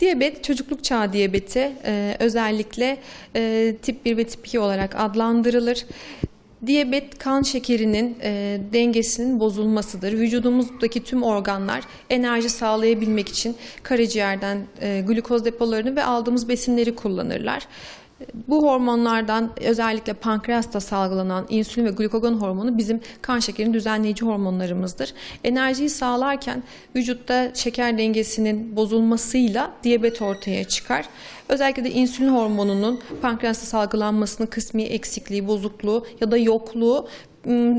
Diyabet, çocukluk çağı diyabeti e, özellikle e, tip 1 ve tip 2 olarak adlandırılır. Diyabet kan şekerinin e, dengesinin bozulmasıdır. Vücudumuzdaki tüm organlar enerji sağlayabilmek için karaciğerden e, glukoz depolarını ve aldığımız besinleri kullanırlar. Bu hormonlardan özellikle pankreasta salgılanan insülin ve glukagon hormonu bizim kan şekerini düzenleyici hormonlarımızdır. Enerjiyi sağlarken vücutta şeker dengesinin bozulmasıyla diyabet ortaya çıkar. Özellikle de insülin hormonunun pankreasta salgılanmasının kısmi eksikliği, bozukluğu ya da yokluğu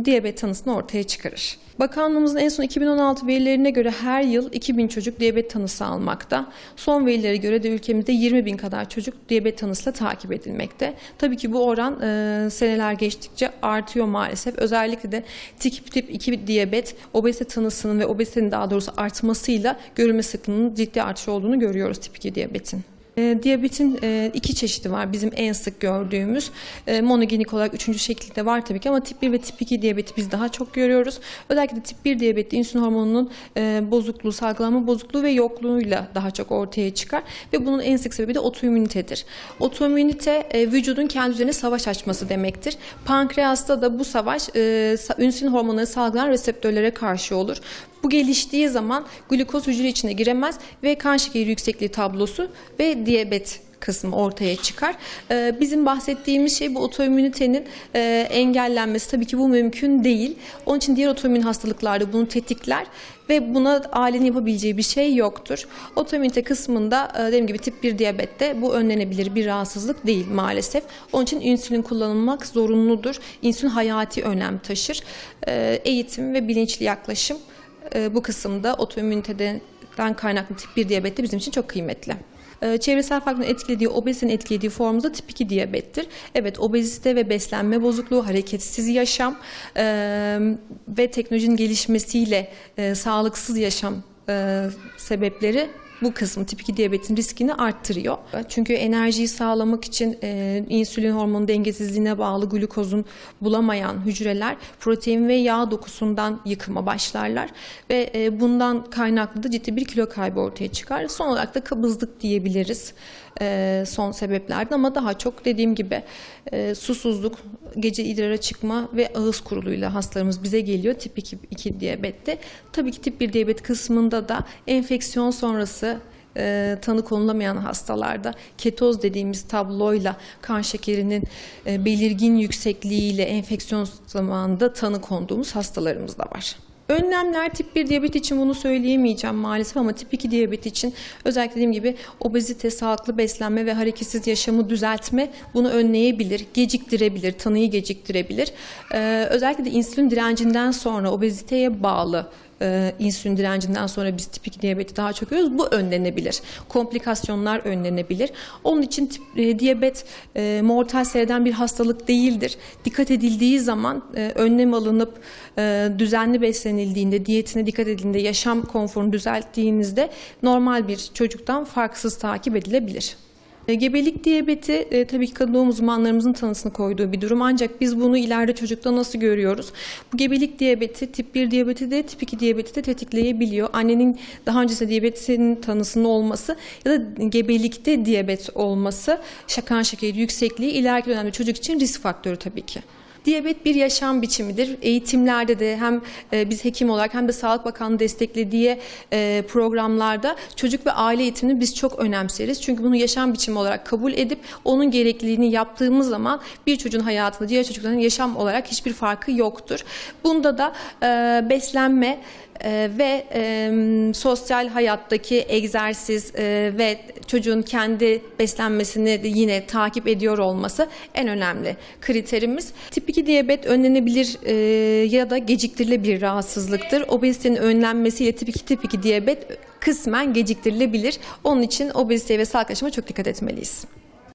diyabet tanısını ortaya çıkarır. Bakanlığımızın en son 2016 verilerine göre her yıl 2000 çocuk diyabet tanısı almakta. Son verilere göre de ülkemizde 20 bin kadar çocuk diyabet tanısıyla takip edilmekte. Tabii ki bu oran e, seneler geçtikçe artıyor maalesef. Özellikle de tip, tip 2 diyabet, obezite tanısının ve obezitenin daha doğrusu artmasıyla görülme sıklığının ciddi artış olduğunu görüyoruz tip 2 diyabetin. E, diyabetin iki çeşidi var bizim en sık gördüğümüz. E, monogenik olarak üçüncü şekilde var tabii ki ama tip 1 ve tip 2 diyabeti biz daha çok görüyoruz. Özellikle de tip 1 diyabette insülin hormonunun e, bozukluğu, salgılanma bozukluğu ve yokluğuyla daha çok ortaya çıkar. Ve bunun en sık sebebi de otoimmünitedir. Otoimmünite e, vücudun kendi üzerine savaş açması demektir. Pankreasta da bu savaş e, insülin hormonları salgılanan reseptörlere karşı olur. Bu geliştiği zaman glukoz hücre içine giremez ve kan şekeri yüksekliği tablosu ve diyabet kısmı ortaya çıkar. Ee, Bizim bahsettiğimiz şey bu otoimmünitenin e, engellenmesi. Tabii ki bu mümkün değil. Onun için diğer otoimmün hastalıklarda bunu tetikler ve buna ailenin yapabileceği bir şey yoktur. Otoimmünite kısmında e, dediğim gibi tip 1 diyabette bu önlenebilir bir rahatsızlık değil maalesef. Onun için insülin kullanılmak zorunludur. İnsülin hayati önem taşır. Ee, Eğitim ve bilinçli yaklaşım e, bu kısımda otoimmüniteden kaynaklı tip 1 diyabette bizim için çok kıymetli. E, Çevresel faktörün etkilediği, obezitenin etkilediği formumuz da tip 2 diyabettir. Evet, obezite ve beslenme bozukluğu, hareketsiz yaşam e, ve teknolojinin gelişmesiyle e, sağlıksız yaşam e, sebepleri bu kısmı tip 2 diyabetin riskini arttırıyor. Çünkü enerjiyi sağlamak için e, insülin hormonu dengesizliğine bağlı glukozun bulamayan hücreler protein ve yağ dokusundan yıkıma başlarlar ve e, bundan kaynaklı da ciddi bir kilo kaybı ortaya çıkar. Son olarak da kabızlık diyebiliriz e, son sebeplerden ama daha çok dediğim gibi e, susuzluk, gece idrara çıkma ve ağız kuruluğuyla hastalarımız bize geliyor tip 2, 2 diyabette. Tabii ki tip 1 diyabet kısmında da enfeksiyon sonrası e, tanı konulamayan hastalarda ketoz dediğimiz tabloyla kan şekerinin belirgin yüksekliğiyle enfeksiyon zamanında tanı konduğumuz hastalarımız da var. Önlemler tip 1 diyabet için bunu söyleyemeyeceğim maalesef ama tip 2 diyabet için özellikle dediğim gibi obezite, sağlıklı beslenme ve hareketsiz yaşamı düzeltme bunu önleyebilir, geciktirebilir, tanıyı geciktirebilir. Ee, özellikle de insülin direncinden sonra obeziteye bağlı e, insülin direncinden sonra biz tip 2 diyabeti daha çok görüyoruz. Bu önlenebilir. Komplikasyonlar önlenebilir. Onun için tip, e, diyabet e, mortal seyreden bir hastalık değildir. Dikkat edildiği zaman e, önlem alınıp e, düzenli beslenildiğinde, diyetine dikkat edildiğinde, yaşam konforunu düzelttiğinizde normal bir çocuktan farksız takip edilebilir. Gebelik diyabeti e, tabii ki kadın doğum uzmanlarımızın tanısını koyduğu bir durum ancak biz bunu ileride çocukta nasıl görüyoruz? Bu gebelik diyabeti tip 1 diyabeti de tip 2 diyabeti de tetikleyebiliyor. Annenin daha öncesinde diyabetin tanısının olması ya da gebelikte diyabet olması şakan şekeri yüksekliği ileriki dönemde çocuk için risk faktörü tabii ki. Diyabet bir yaşam biçimidir. Eğitimlerde de hem e, biz hekim olarak hem de Sağlık Bakanlığı desteklediği e, programlarda çocuk ve aile eğitimini biz çok önemseriz. Çünkü bunu yaşam biçimi olarak kabul edip onun gerekliliğini yaptığımız zaman bir çocuğun hayatında diğer çocukların yaşam olarak hiçbir farkı yoktur. Bunda da e, beslenme e, ve e, sosyal hayattaki egzersiz e, ve çocuğun kendi beslenmesini de yine takip ediyor olması en önemli kriterimiz. Tip 2 diyabet önlenebilir e, ya da geciktirilebilir rahatsızlıktır. Obezitenin önlenmesiyle tip 2 tip 2 diyabet kısmen geciktirilebilir. Onun için obeziteye ve sağlık yaşama çok dikkat etmeliyiz.